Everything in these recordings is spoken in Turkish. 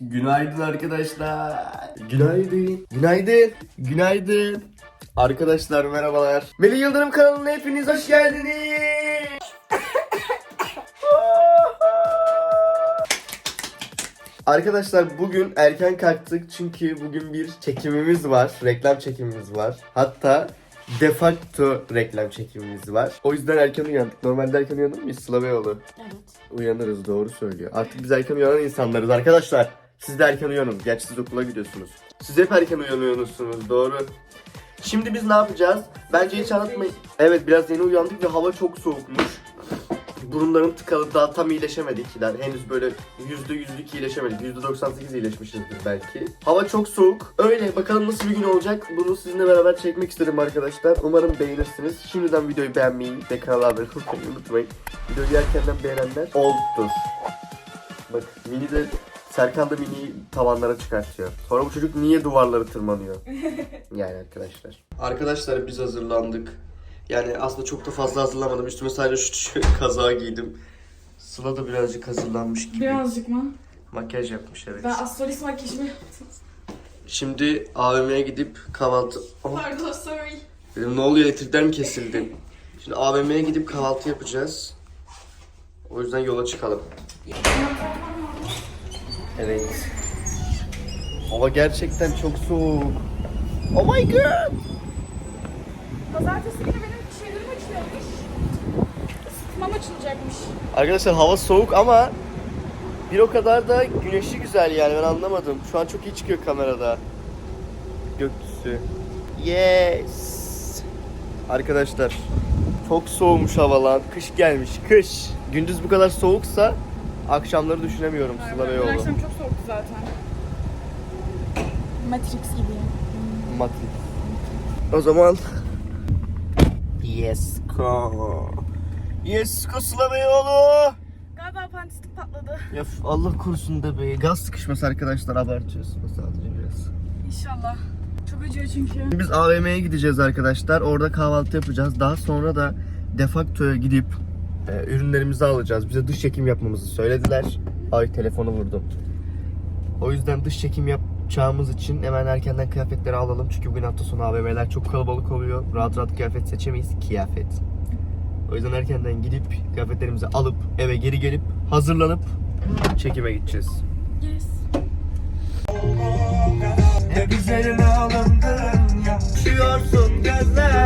Günaydın arkadaşlar. Günaydın. Günaydın. Günaydın. Arkadaşlar merhabalar. Melih Yıldırım kanalına hepiniz hoş geldiniz. Arkadaşlar bugün erken kalktık çünkü bugün bir çekimimiz var. Reklam çekimimiz var. Hatta de facto reklam çekimimiz var. O yüzden erken uyandık. Normalde erken uyanır mıyız Sıla Beyoğlu? Evet. Uyanırız doğru söylüyor. Artık biz erken uyanan insanlarız arkadaşlar. Siz de erken uyanın. Gerçi siz okula gidiyorsunuz. Siz hep erken uyanıyorsunuz doğru. Şimdi biz ne yapacağız? Bence hiç anlatmayın. Evet biraz yeni uyandık ve hava çok soğukmuş. Burunlarım tıkalı daha tam iyileşemedik. Yani henüz böyle yüzde yüzlük iyileşemedik. Yüzde 98 iyileşmişizdir belki. Hava çok soğuk. Öyle bakalım nasıl bir gün olacak. Bunu sizinle beraber çekmek istedim arkadaşlar. Umarım beğenirsiniz. Şimdiden videoyu beğenmeyi ve kanala abone olmayı unutmayın. Videoyu erkenden beğenenler oldu. Bak mini de Serkan da mini tavanlara çıkartıyor. Sonra bu çocuk niye duvarları tırmanıyor? yani arkadaşlar. Arkadaşlar biz hazırlandık. Yani aslında çok da fazla hazırlamadım. Üstüme sadece şu kazağı giydim. Sıla da birazcık hazırlanmış gibi. Birazcık mı? Makyaj yapmış evet. Ben astrolist makyajımı yaptım. Şimdi AVM'ye gidip kahvaltı... Oh, Pardon sorry. dedim ne oluyor elektrikler mi kesildi? Şimdi AVM'ye gidip kahvaltı yapacağız. O yüzden yola çıkalım. Evet. Hava gerçekten çok soğuk. Oh my god! Pazartesi günü benim şeylerim açılıyormuş. Isıtmam açılacakmış. Arkadaşlar hava soğuk ama bir o kadar da güneşi güzel yani ben anlamadım. Şu an çok iyi çıkıyor kamerada. Gökyüzü. Yes. Arkadaşlar çok soğumuş hava lan. Kış gelmiş kış. Gündüz bu kadar soğuksa akşamları düşünemiyorum Sıla Beyoğlu. akşam çok soğuktu zaten. Matrix gibiyim. Matrix. O zaman Yes go. Yes go Sıla Beyoğlu. Galiba apantistik patladı. Ya Allah korusun da be. Gaz sıkışması arkadaşlar abartıyorsunuz sadece biraz. İnşallah. Çok acıyor çünkü. Biz AVM'ye gideceğiz arkadaşlar. Orada kahvaltı yapacağız. Daha sonra da Defacto'ya gidip e, ürünlerimizi alacağız. Bize dış çekim yapmamızı söylediler. Ay telefonu vurdum. O yüzden dış çekim yapacağımız için hemen erkenden kıyafetleri alalım. Çünkü bugün hafta sonu AVM'ler çok kalabalık oluyor. Rahat rahat kıyafet seçemeyiz. Kıyafet. O yüzden erkenden gidip kıyafetlerimizi alıp eve geri gelip hazırlanıp çekime gideceğiz. Yes. Hep üzerime alındın Yaşıyorsun gözlerine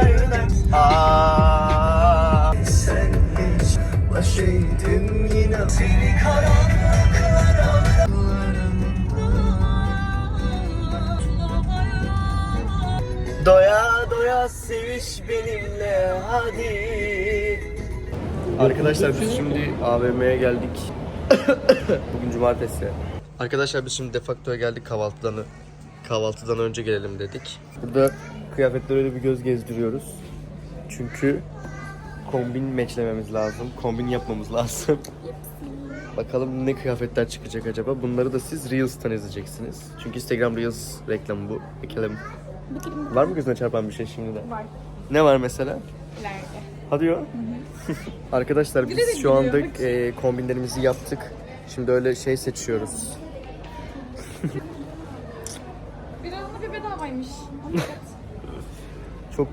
benimle hadi Arkadaşlar biz şimdi AVM'ye geldik Bugün cumartesi. Arkadaşlar biz şimdi defaktoya geldik kahvaltıdan kahvaltıdan önce gelelim dedik. Burada kıyafetlere öyle bir göz gezdiriyoruz. Çünkü kombin meçlememiz lazım. Kombin yapmamız lazım. Bakalım ne kıyafetler çıkacak acaba? Bunları da siz Reels'tan izleyeceksiniz. Çünkü Instagram Reels reklamı bu. Bakalım. Var mı gözüne çarpan bir şey şimdiden? Var. Ne var mesela? İleride. Hadi ya. Arkadaşlar biz şu anda e, kombinlerimizi yaptık. Şimdi öyle şey seçiyoruz. Birazını bir bedavaymış. Evet. Çok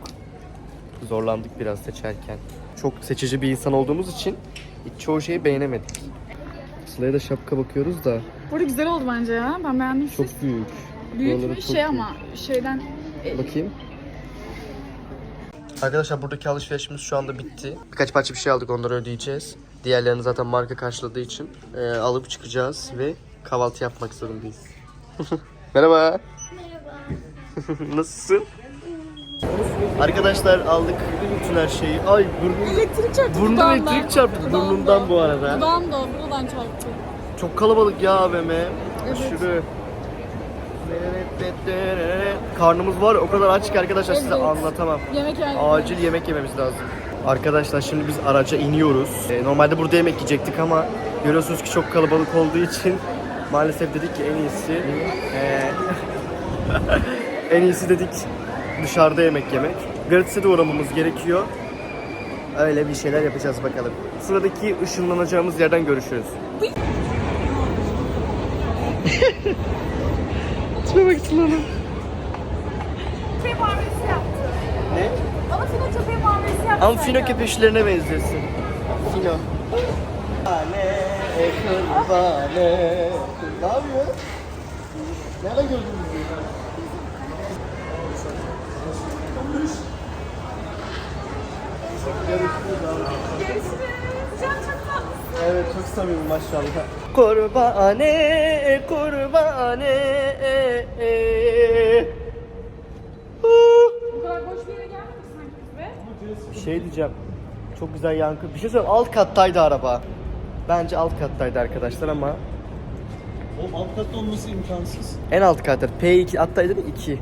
zorlandık biraz seçerken. Çok seçici bir insan olduğumuz için çoğu şeyi beğenemedik. Sıla'ya da şapka bakıyoruz da Burada güzel oldu bence ya. Ben beğendim. Çok büyük. Büyük Buraları mü çok şey büyük. ama şeyden e, Bakayım. Arkadaşlar buradaki alışverişimiz şu anda bitti. Birkaç parça bir şey aldık onları ödeyeceğiz. Diğerlerini zaten marka karşıladığı için e, alıp çıkacağız ve kahvaltı yapmak zorundayız. Merhaba. Merhaba. Nasılsın? Arkadaşlar aldık bütün her şeyi. Ay burnum, elektrik çarptı burnumda dudağımdan. elektrik çarptı Dudağımda. burnumdan bu arada. Dudağım da buradan çarptı. Çok kalabalık ya AVM. Aşırı. Karnımız var o kadar aç ki arkadaşlar size Evet. anlatamam. Yemek. Acil yemek yememiz lazım. Arkadaşlar şimdi biz araca iniyoruz. Ee, normalde burada yemek yiyecektik ama görüyorsunuz ki çok kalabalık olduğu için maalesef dedik ki en iyisi ee, en iyisi dedik dışarıda yemek yemek. Gratis'e de uğramamız gerekiyor. Öyle bir şeyler yapacağız bakalım. Sıradaki ışınlanacağımız yerden görüşürüz. Tipe bak Sıla'nın. Köpek muamelesi yaptı. Ne? Bana fino köpeği muamelesi yaptı. Ama fino köpeşlerine benziyorsun. Fino. Anne, kurbane. Ne yapıyor? Nerede gördün bizi? Görüşürüz. Can çok tatlısın. Evet çok samimi maşallah. Kurbane, kurbane. Bu kadar boş bir yere gelmedik sanki biz be. Bir şey diyeceğim. Çok güzel yankı. Bir şey söyleyeyim. Alt kattaydı araba. Bence alt kattaydı arkadaşlar ama O alt katta olması imkansız. en alt katta. P2 hattaydı mi? 2.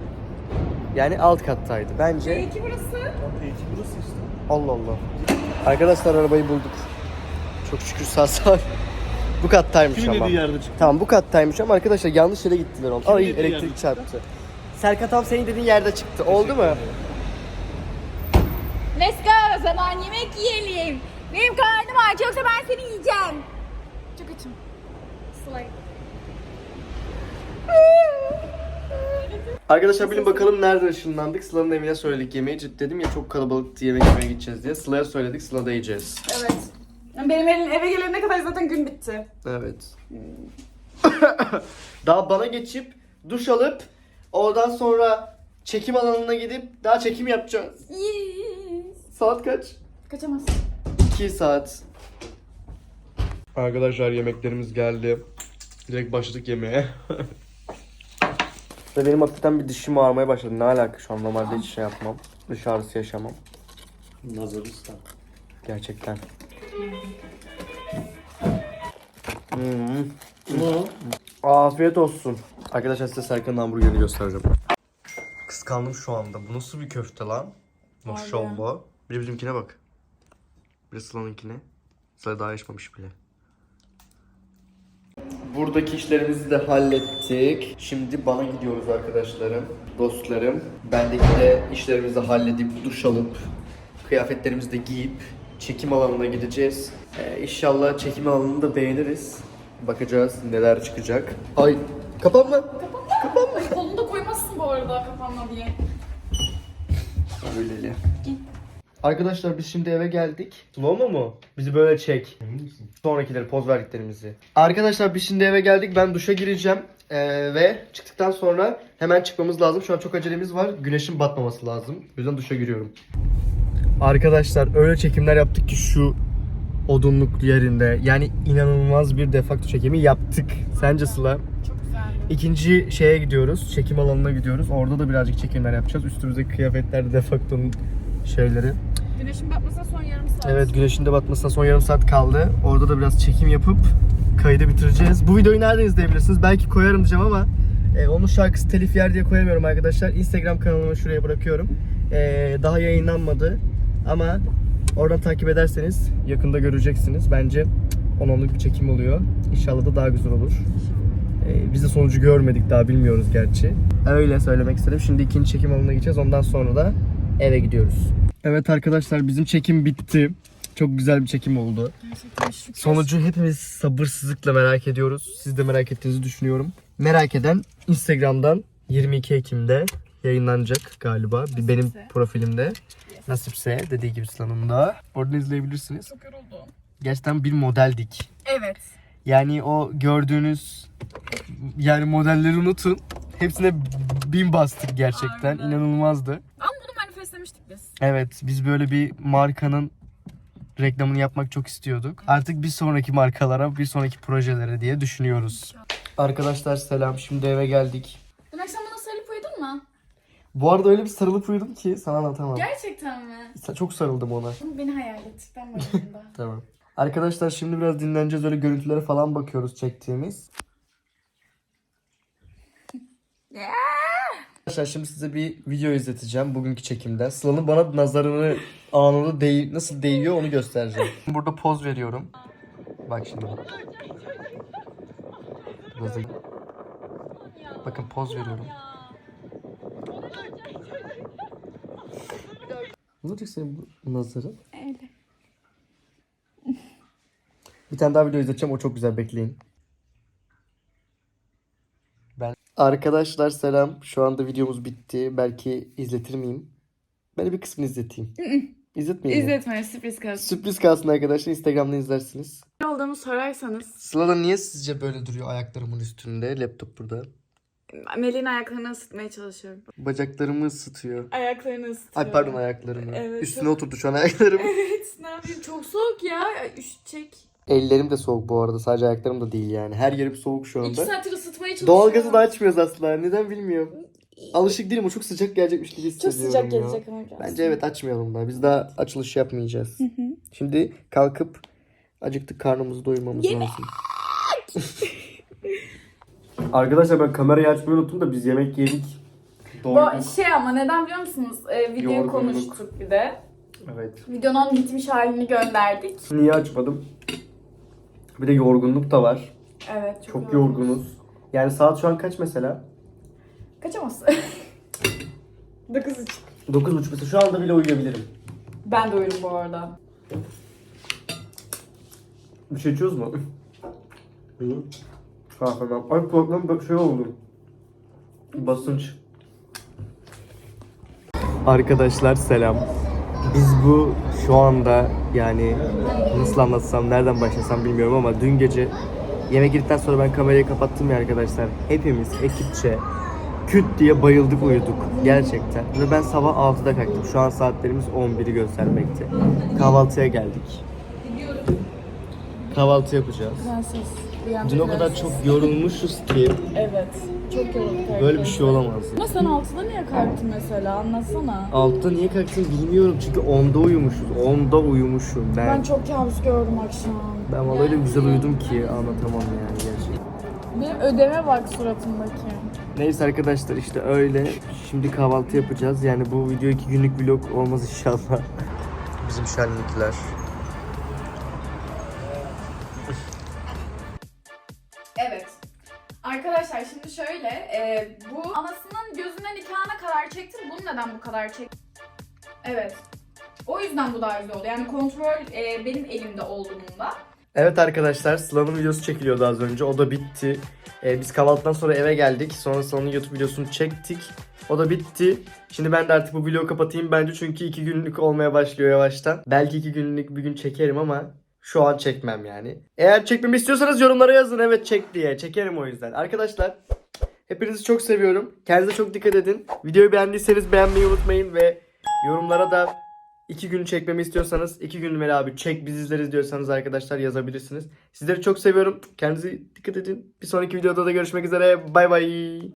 Yani alt kattaydı. Bence Belki burası. Peki burası işte. Allah Allah. Arkadaşlar arabayı bulduk. Çok şükür sağ sağ. Bu kattaymış Kimin ama. dediği yerde çıktı? Tamam bu kattaymış ama arkadaşlar yanlış yere gittiler oğlum. Ay dediği elektrik çarptı. Serkan tam senin dediğin yerde çıktı. Oldu mu? Let's go o zaman yemek yiyelim. Benim karnım aç yoksa ben seni yiyeceğim. Çok açım. Slay. Arkadaşlar bilin bakalım nerede ışınlandık. Sıla'nın evine söyledik yemeği. Ciddi dedim ya çok kalabalıktı yemek yemeye gideceğiz diye. Sıla'ya söyledik. Sıla'da yiyeceğiz. Evet. Benim elim eve gelene kadar zaten gün bitti. Evet. daha bana geçip duş alıp oradan sonra çekim alanına gidip daha çekim yapacağız. Yes. Saat kaç? Kaçamazsın. 2 saat. Arkadaşlar yemeklerimiz geldi. Direkt başladık yemeğe. Ve benim hafiften bir dişim ağrımaya başladı. Ne alaka şu an normalde hiç şey yapmam. Dış ağrısı yaşamam. Nazarista. Gerçekten. Hmm. Ne? Afiyet olsun. Arkadaşlar size Serkan'ın hamburgerini göstereceğim. Kıskandım şu anda. Bu nasıl bir köfte lan? Maşallah. Bir de bizimkine bak. Bir de Sıla'nınkine. Sıla daha yaşmamış bile. Buradaki işlerimizi de hallettik. Şimdi bana gidiyoruz arkadaşlarım, dostlarım. Bendeki de işlerimizi halledip, duş alıp, kıyafetlerimizi de giyip çekim alanına gideceğiz. Ee, inşallah çekim alanını da beğeniriz. Bakacağız neler çıkacak. Ay kapanma. Kapanma. Kolunu da koymazsın bu arada kapanma diye. Öyleli. Arkadaşlar biz şimdi eve geldik. Slow mu? Bizi böyle çek. Sonrakileri poz verdiklerimizi. Arkadaşlar biz şimdi eve geldik. Ben duşa gireceğim. Ee, ve çıktıktan sonra hemen çıkmamız lazım. Şu an çok acelemiz var. Güneşin batmaması lazım. O yüzden duşa giriyorum. Arkadaşlar öyle çekimler yaptık ki şu odunluk yerinde. Yani inanılmaz bir defakto çekimi yaptık. Sence Sıla? Çok güzeldi. İkinci şeye gidiyoruz. Çekim alanına gidiyoruz. Orada da birazcık çekimler yapacağız. Üstümüzdeki kıyafetler de defaktonun şeyleri. Güneşin batmasına son yarım saat. Evet güneşin de batmasına son yarım saat kaldı. Orada da biraz çekim yapıp kaydı bitireceğiz. Bu videoyu nereden izleyebilirsiniz? Belki koyarım diyeceğim ama e, onun şarkısı telif yer diye koyamıyorum arkadaşlar. Instagram kanalımı şuraya bırakıyorum. E, daha yayınlanmadı ama oradan takip ederseniz yakında göreceksiniz. Bence 10-10'luk bir çekim oluyor. İnşallah da daha güzel olur. E, biz de sonucu görmedik daha bilmiyoruz gerçi. Öyle söylemek istedim. Şimdi ikinci çekim alanına gideceğiz. Ondan sonra da eve gidiyoruz. Evet arkadaşlar bizim çekim bitti. Çok güzel bir çekim oldu. Gerçekten şükür. Sonucu hepimiz sabırsızlıkla merak ediyoruz. Siz de merak ettiğinizi düşünüyorum. Merak eden Instagram'dan 22 Ekim'de yayınlanacak galiba. Bir benim profilimde. Nasipse dediği gibi Sıla'nın da. Oradan izleyebilirsiniz. Çok yoruldum. Gerçekten bir modeldik. Evet. Yani o gördüğünüz yani modelleri unutun. Hepsine bin bastık gerçekten. Aynen. İnanılmazdı. Ama bunu manifestlemiştik biz. Evet biz böyle bir markanın reklamını yapmak çok istiyorduk. Artık bir sonraki markalara, bir sonraki projelere diye düşünüyoruz. Arkadaşlar selam. Şimdi eve geldik. Dün akşam bana sarılıp uyudun mu? Bu arada öyle bir sarılıp uyudum ki sana anlatamam. Gerçekten mi? Çok sarıldım ona. Beni hayal ettikten başında. Tamam. Arkadaşlar şimdi biraz dinleneceğiz. Öyle görüntülere falan bakıyoruz çektiğimiz. Arkadaşlar şimdi size bir video izleteceğim bugünkü çekimden. Sıla'nın bana nazarını anında değ nasıl değiyor onu göstereceğim. Burada poz veriyorum. Bak şimdi. Biraz da- Bakın poz veriyorum. Ne olacak senin bu nazarın? Öyle. Bir tane daha video izleteceğim o çok güzel bekleyin. Ben Arkadaşlar selam. Şu anda videomuz bitti. Belki izletir miyim? Ben bir kısmını izleteyim. İzletmeyeyim mi? İzletme sürpriz kalsın. Sürpriz kalsın arkadaşlar. Instagram'da izlersiniz. Ne olduğumu sorarsanız Sıla da niye sizce böyle duruyor ayaklarımın üstünde? Laptop burada. Melih'in ayaklarını ısıtmaya çalışıyorum. Bacaklarımı ısıtıyor. Ayaklarını ısıtıyorum. Ay pardon ayaklarımı. Evet, Üstüne çok- oturdu şu an ayaklarım. Evet ne yapayım çok soğuk ya. Üşütecek. Ellerim de soğuk bu arada. Sadece ayaklarım da değil yani. Her yerim soğuk şu İki anda. saattir ısıtmaya çalışıyorum. Doğalgazı da açmıyoruz asla. Neden bilmiyorum. Alışık değilim. O çok sıcak gelecekmiş gibi Çok hissediyorum sıcak ya. gelecek ama biraz. Bence evet açmayalım daha. Biz daha açılış yapmayacağız. Şimdi kalkıp acıktık karnımızı doyurmamız lazım. Arkadaşlar ben kamerayı açmayı unuttum da biz yemek yedik. Bu şey ama neden biliyor musunuz? Ee, videoyu Yorgunluk. konuştuk bir de. Evet. Videonun bitmiş halini gönderdik. Niye açmadım? Bir de yorgunluk da var. Evet çok, Çok yorgunuz. Yani saat şu an kaç mesela? Kaçamazsın. 9 üç. 9.30 mesela şu anda bile uyuyabilirim. Ben de uyurum bu arada. Bir şey içiyoruz mu? Kahveden. Ay kulaklarım bak şey oldu. Basınç. Arkadaşlar selam. Biz bu şu anda yani nasıl anlatsam nereden başlasam bilmiyorum ama dün gece yemek yedikten sonra ben kamerayı kapattım ya arkadaşlar. Hepimiz ekipçe küt diye bayıldık uyuduk gerçekten. Ve ben sabah 6'da kalktım. Şu an saatlerimiz 11'i göstermekte. Kahvaltıya geldik. Kahvaltı yapacağız. Prenses. Dün o kadar çok yorulmuşuz ki Evet. Çok yorulduk. böyle bir şey olamaz. Ama sen 6'da niye kalktın mesela? Anlatsana. Altta niye kalktın bilmiyorum çünkü 10'da uyumuşuz. 10'da uyumuşum ben. Ben çok kabus gördüm akşam. Ben vallahi öyle güzel uyudum ki anlatamam yani gerçekten. Benim ödeme bak suratımdaki. Neyse arkadaşlar işte öyle. Şimdi kahvaltı yapacağız. Yani bu video iki günlük vlog olmaz inşallah. Bizim şenlikler. Evet. Arkadaşlar şimdi şöyle, e, bu anasının gözünden nikahına kadar çektim. Bunu neden bu kadar çektim? Evet. O yüzden bu daha güzel oldu. Yani kontrol e, benim elimde olduğunda. Evet arkadaşlar Sıla'nın videosu çekiliyordu az önce. O da bitti. Ee, biz kahvaltıdan sonra eve geldik. Sonra Sıla'nın YouTube videosunu çektik. O da bitti. Şimdi ben de artık bu vlogu kapatayım bence çünkü iki günlük olmaya başlıyor yavaştan. Belki iki günlük bir gün çekerim ama şu an çekmem yani. Eğer çekmemi istiyorsanız yorumlara yazın evet çek diye. Çekerim o yüzden. Arkadaşlar hepinizi çok seviyorum. Kendinize çok dikkat edin. Videoyu beğendiyseniz beğenmeyi unutmayın ve yorumlara da iki gün çekmemi istiyorsanız iki gün Mel abi çek biz izleriz diyorsanız arkadaşlar yazabilirsiniz. Sizleri çok seviyorum. Kendinize dikkat edin. Bir sonraki videoda da görüşmek üzere. Bay bay.